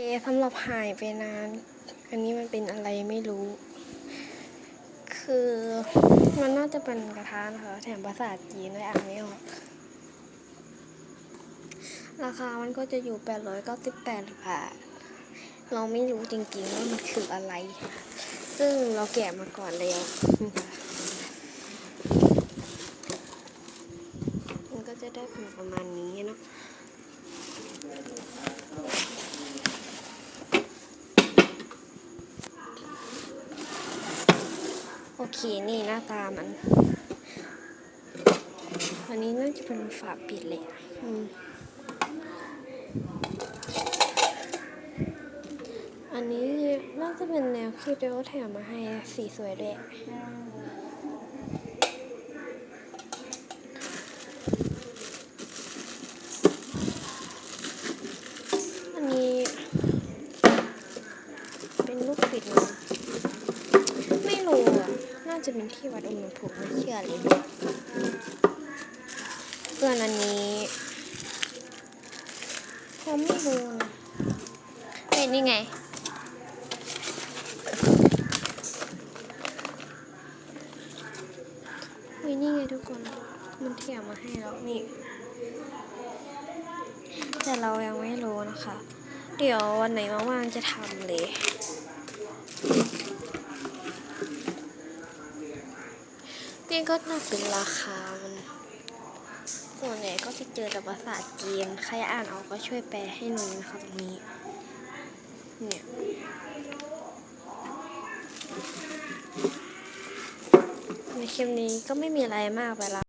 เอสำหรับหายไปนาน อันนี้มันเป็นอะไรไม่รู้ คือมันน่าจะเป็นกระทะนะคะ แถมภาษาจีนด้วยอ่านไม่ออก ราคามันก็จะอยู่ 898 บาท เราไม่รู้จริงๆว่ามันคืออะไร ซึ่งเราแกะมาก่อนแล้ว มันก็จะได้ประมาณนี้เนาะ เคนี่หน้าตามัน อันนี้น่าจะเป็นฝาปิดเลยอะอันนี้น่าจะเป็นแนวคิดเดียวแถมมาให้สีสวยด้วย อันนี้ เป็นลูกปิดนะไม่รู้อะ น่าจะเป็นที่วัดอุณหภูมิไม่เชื่อเลยส่วนอันนี้ผมไม่รู้เป็นนี่ไงวินี่ไงทุกคน มันเทียมมาให้แล้วนี่ แต่เรายังไม่รู้นะคะ เดี๋ยววันไหนว่างๆจะทำเลย นี่ก็น่าเป็นราคา มันส่วนใหญ่ก็จะเจอแต่ภาษาจีนใครอ่านออกก็ช่วยแปลให้หนูนะคะตรงนี้ เนี่ยในคลิปนี้ก็ไม่มีอะไรมากไปละ